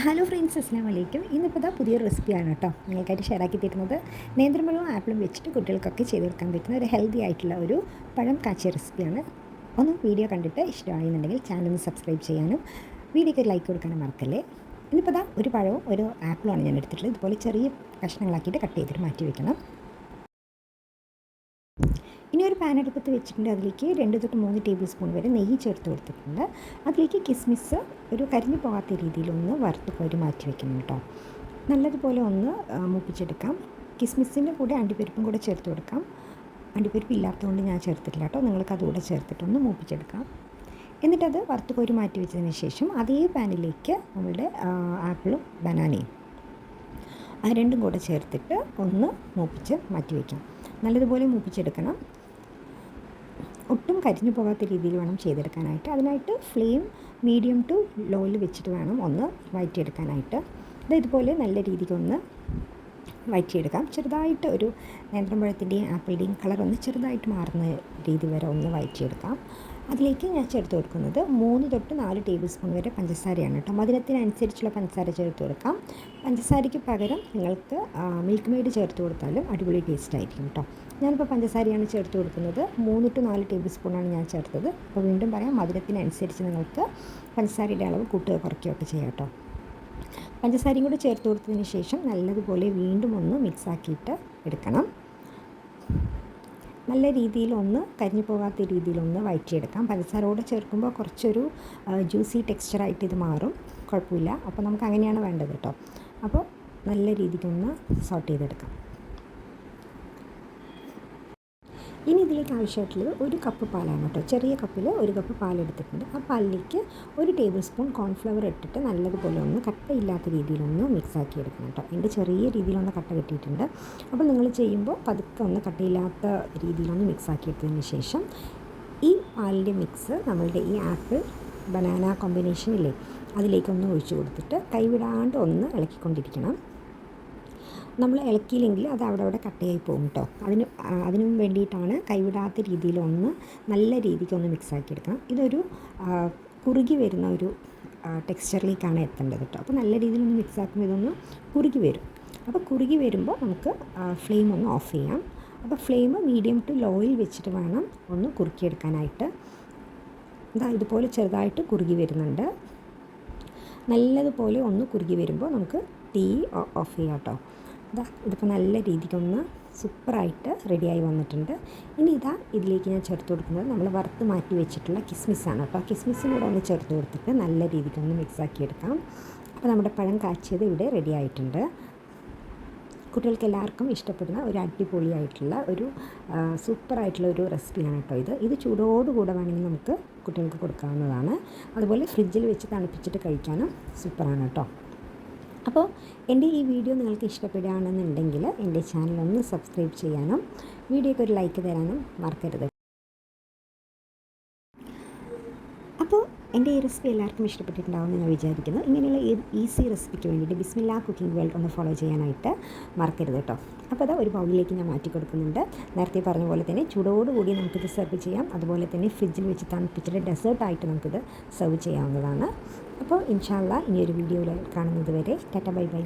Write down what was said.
Hello friends അസ്ലാം വലൈക്കും ഇന്നിപ്പോൾ ഇതാ പുതിയൊരു റെസിപ്പിയാണ് കേട്ടോ നിങ്ങൾക്കായിട്ട് ഷെയർ ആക്കി തരുന്നത്. നേന്ത്രപ്പഴവും ആപ്പിളും വെച്ചിട്ട് കുട്ടികൾക്കൊക്കെ ചെയ്ത് കൊടുക്കാൻ പറ്റുന്ന ഒരു ഹെൽത്തി ആയിട്ടുള്ള ഒരു പഴം കാച്ചിയ റെസിപ്പിയാണ് ഒന്ന് വീഡിയോ കണ്ടിട്ട് ഇഷ്ടമായിരുന്നുണ്ടെങ്കിൽ ചാനൽ ഒന്ന് സബ്സ്ക്രൈബ് ചെയ്യാനും വീഡിയോക്ക് ലൈക്ക് കൊടുക്കാനും മറക്കല്ലേ? ഇന്നിപ്പോൾ ഇതാ ഒരു പഴവും ഒരു ആപ്പിളുമാണ് ഞാൻ എടുത്തിട്ടുള്ളത്. ഇതുപോലെ ചെറിയ കഷ്ണങ്ങളാക്കിയിട്ട് കട്ട് ചെയ്തിട്ട് മാറ്റി വെക്കണം. ഇനി ഒരു പാൻ അടുപ്പത്ത് വെച്ചിട്ടുണ്ട്. അതിലേക്ക് രണ്ട് തൊട്ട് മൂന്ന് ടേബിൾ സ്പൂൺ വരെ നെയ്യ് ചേർത്ത് കൊടുത്തിട്ടുണ്ട്. അതിലേക്ക് കിസ്മിസ് ഒരു കരിഞ്ഞു പോകാത്ത രീതിയിൽ ഒന്ന് വറുത്ത് കോരി മാറ്റി വെക്കണം കേട്ടോ. നല്ലതുപോലെ ഒന്ന് മൂപ്പിച്ചെടുക്കാം. കിസ്മിസിന്റെ കൂടെ അണ്ടിപ്പരിപ്പും കൂടെ ചേർത്ത് കൊടുക്കാം. അണ്ടിപ്പരിപ്പ് ഇല്ലാത്തതുകൊണ്ട് ഞാൻ ചേർത്തിട്ടില്ല കേട്ടോ. നിങ്ങൾക്ക് അതുകൂടെ ചേർത്തിട്ടൊന്ന് മൂപ്പിച്ചെടുക്കാം. എന്നിട്ടത് വറുത്ത് കോരി മാറ്റി വെച്ചതിന് ശേഷം അതേ പാനിലേക്ക് നമ്മളുടെ ആപ്പിളും ബനാനയും ആ രണ്ടും കൂടെ ചേർത്തിട്ട് ഒന്ന് മൂപ്പിച്ച് മാറ്റി വയ്ക്കാം നല്ലതുപോലെ മൂപ്പിച്ചെടുക്കണം. ഒട്ടും കരിഞ്ഞു പോകാത്ത രീതിയിൽ വേണം ചെയ്തെടുക്കാനായിട്ട്. അതിനായിട്ട് ഫ്ലെയിം മീഡിയം ടു ലോയിൽ വെച്ചിട്ട് വേണം ഒന്ന് വഴറ്റിയെടുക്കാനായിട്ട്. ഇത് ഇതുപോലെ നല്ല രീതിക്ക് ഒന്ന് വഴറ്റിയെടുക്കാം. ചെറുതായിട്ട് ഒരു നേന്ത്രമ്പഴത്തിന്റെയും ആപ്പിളുടെയും കളർ ഒന്ന് ചെറുതായിട്ട് മാറുന്ന രീതി വരെ ഒന്ന് വഴറ്റിയെടുക്കാം. അതിലേക്ക് ഞാൻ ചേർത്ത് കൊടുക്കുന്നത് മൂന്ന് തൊട്ട് നാല് ടേബിൾ സ്പൂൺ വരെ പഞ്ചസാരയാണ് കേട്ടോ. മധുരത്തിനനുസരിച്ചുള്ള പഞ്ചസാര ചേർത്ത് കൊടുക്കാം. പഞ്ചസാരയ്ക്ക് പകരം നിങ്ങൾക്ക് മിൽക്ക് മെയ്ഡ് ചേർത്ത് കൊടുത്താലും അടിപൊളി ടേസ്റ്റ് ആയിരിക്കും കേട്ടോ. ഞാനിപ്പോൾ പഞ്ചസാരയാണ് ചേർത്ത് കൊടുക്കുന്നത്. മൂന്ന് ടു നാല് ടേബിൾ സ്പൂണാണ് ഞാൻ ചേർത്തത്. അപ്പോൾ വീണ്ടും പറയാം മധുരത്തിനനുസരിച്ച് നിങ്ങൾക്ക് പഞ്ചസാരയുടെ അളവ് കൂട്ടുക കുറയ്ക്കുകയൊക്കെ ചെയ്യാം കേട്ടോ. പഞ്ചസാരയും കൂടി ചേർത്ത് കൊടുത്തതിന് ശേഷം നല്ലതുപോലെ വീണ്ടും ഒന്ന് മിക്സാക്കിയിട്ട് എടുക്കണം. നല്ല രീതിയിൽ ഒന്ന് കരിഞ്ഞു പോകാത്ത രീതിയിലൊന്ന് വഴറ്റിയെടുക്കാം. പഞ്ചസാരോടെ ചേർക്കുമ്പോൾ കുറച്ചൊരു ജ്യൂസി ടെക്സ്ചറായിട്ട് ഇത് മാറും. കുഴപ്പമില്ല. അപ്പോൾ നമുക്ക് അങ്ങനെയാണ് വേണ്ടത് കേട്ടോ. അപ്പോൾ നല്ല രീതിക്കൊന്ന് സോട്ട് ചെയ്തെടുക്കാം. ഇനി ഇതിലേക്ക് ആവശ്യമായിട്ടുള്ളത് ഒരു കപ്പ് പാലാണ് കേട്ടോ. ചെറിയ കപ്പിൽ ഒരു കപ്പ് പാലെടുത്തിട്ടുണ്ട് ആ പാലിലേക്ക് ഒരു ടേബിൾ സ്പൂൺ കോൺഫ്ലവർ ഇട്ടിട്ട് നല്ലതുപോലെ ഒന്ന് കട്ടയില്ലാത്ത രീതിയിലൊന്ന് മിക്സ് ആക്കി എടുക്കണം കേട്ടോ. എന്റെ ചെറിയ രീതിയിലൊന്ന് കട്ട കിട്ടിയിട്ടുണ്ട്. അപ്പോൾ നിങ്ങൾ ചെയ്യുമ്പോൾ പതുക്കെ ഒന്ന് കട്ടയില്ലാത്ത രീതിയിലൊന്ന് മിക്സ് ആക്കി എടുത്തതിന് ശേഷം ഈ പാലിന്റെ മിക്സ് നമ്മളുടെ ഈ ആപ്പിൾ ബനാന കോമ്പിനേഷൻ ഇല്ലേ അതിലേക്കൊന്ന് ഒഴിച്ചു കൊടുത്തിട്ട് കൈവിടാണ്ട് ഒന്ന് ഇളക്കിക്കൊണ്ടിരിക്കണം. നമ്മൾ ഇളക്കിയില്ലെങ്കിൽ അത് അവിടെ അവിടെ കട്ടയായി പോകും കേട്ടോ അതിന് അതിനും വേണ്ടിയിട്ടാണ് കൈവിടാത്ത രീതിയിൽ ഒന്ന് നല്ല രീതിക്ക് ഒന്ന് മിക്സ് ആക്കി എടുക്കാം ഇതൊരു കുറുകി വരുന്ന ഒരു ടെക്സ്ചറിലേക്കാണ് എത്തേണ്ടത് കേട്ടോ അപ്പോൾ നല്ല രീതിയിൽ ഒന്ന് മിക്സ് ആക്കുമ്പോൾ ഇതൊന്ന് കുറുകി വരും. അപ്പോൾ കുറുകി വരുമ്പോൾ നമുക്ക് ഫ്ലെയിം ഒന്ന് ഓഫ് ചെയ്യാം. അപ്പോൾ ഫ്ലെയിം മീഡിയം ടു ലോയിൽ വെച്ചിട്ട് വേണം ഒന്ന് കുറുക്കിയെടുക്കാനായിട്ട്. ഇതാ ഇതുപോലെ ചെറുതായിട്ട് കുറുകി വരുന്നുണ്ട്. നല്ലതുപോലെ ഒന്ന് കുറുകി വരുമ്പോൾ നമുക്ക് തീ ഓഫ് ചെയ്യാം കേട്ടോ ഇതാ ഇതിപ്പോൾ നല്ല രീതിക്കൊന്ന് സൂപ്പറായിട്ട് റെഡിയായി വന്നിട്ടുണ്ട്. ഇനി ഇതാ ഇതിലേക്ക് ഞാൻ ചേർത്ത് കൊടുക്കുന്നത് നമ്മൾ വറുത്ത് മാറ്റി വെച്ചിട്ടുള്ള കിസ്മിസാണ് കേട്ടോ. കിസ്മിസും കൂടെ ഒന്ന് ചേർത്ത് കൊടുത്തിട്ട് നല്ല രീതിക്കൊന്ന് മിക്സാക്കി എടുക്കാം. അപ്പോൾ നമ്മുടെ പഴം കാച്ചിയത് ഇവിടെ റെഡി ആയിട്ടുണ്ട്. കുട്ടികൾക്ക് എല്ലാവർക്കും ഇഷ്ടപ്പെടുന്ന ഒരു അടിപൊളിയായിട്ടുള്ള ഒരു സൂപ്പറായിട്ടുള്ള ഒരു റെസിപ്പിയാണ് കേട്ടോ ഇത്. ഇത് ചൂടോടുകൂടെ വേണമെങ്കിൽ നമുക്ക് കുട്ടികൾക്ക് കൊടുക്കാവുന്നതാണ്. അതുപോലെ ഫ്രിഡ്ജിൽ വെച്ച് തണുപ്പിച്ചിട്ട് കഴിക്കാനും സൂപ്പറാണ് കേട്ടോ. അപ്പോൾ എന്റെ ഈ വീഡിയോ നിങ്ങൾക്ക് ഇഷ്ടപ്പെടുകയാണെന്നുണ്ടെങ്കിൽ എന്റെ ചാനൽ ഒന്ന് സബ്സ്ക്രൈബ് ചെയ്യാനും വീഡിയോയ്ക്ക് ഒരു ലൈക്ക് തരാനും മറക്കരുത്. അപ്പോൾ എന്റെ ഈ റെസിപ്പി എല്ലാവർക്കും ഇഷ്ടപ്പെട്ടിട്ടുണ്ടാവും എന്ന് വിചാരിക്കുന്നു. ഇങ്ങനെയുള്ള ഈസി റെസിപ്പിക്ക് വേണ്ടിയിട്ട് ബിസ്മില്ല കുക്കിംഗ് വേൾഡ് ഒന്ന് ഫോളോ ചെയ്യാനായിട്ട് മറക്കരുത് കേട്ടോ. അപ്പോൾ അത് ഒരു ബൗളിലേക്ക് ഞാൻ മാറ്റി കൊടുക്കുന്നുണ്ട്. നേരത്തെ പറഞ്ഞ പോലെ തന്നെ ചൂടോടുകൂടി നമുക്കിത് സെർവ് ചെയ്യാം. അതുപോലെ തന്നെ ഫ്രിഡ്ജിൽ വെച്ച് തണുപ്പിച്ചിട്ട് ഡെസേർട്ടായിട്ട് നമുക്കിത് സെർവ് ചെയ്യാവുന്നതാണ്. അപ്പോൾ ഇൻഷാല്ല ഇനിയൊരു വീഡിയോയിൽ കാണുന്നത് വരെ. Tata bye bye.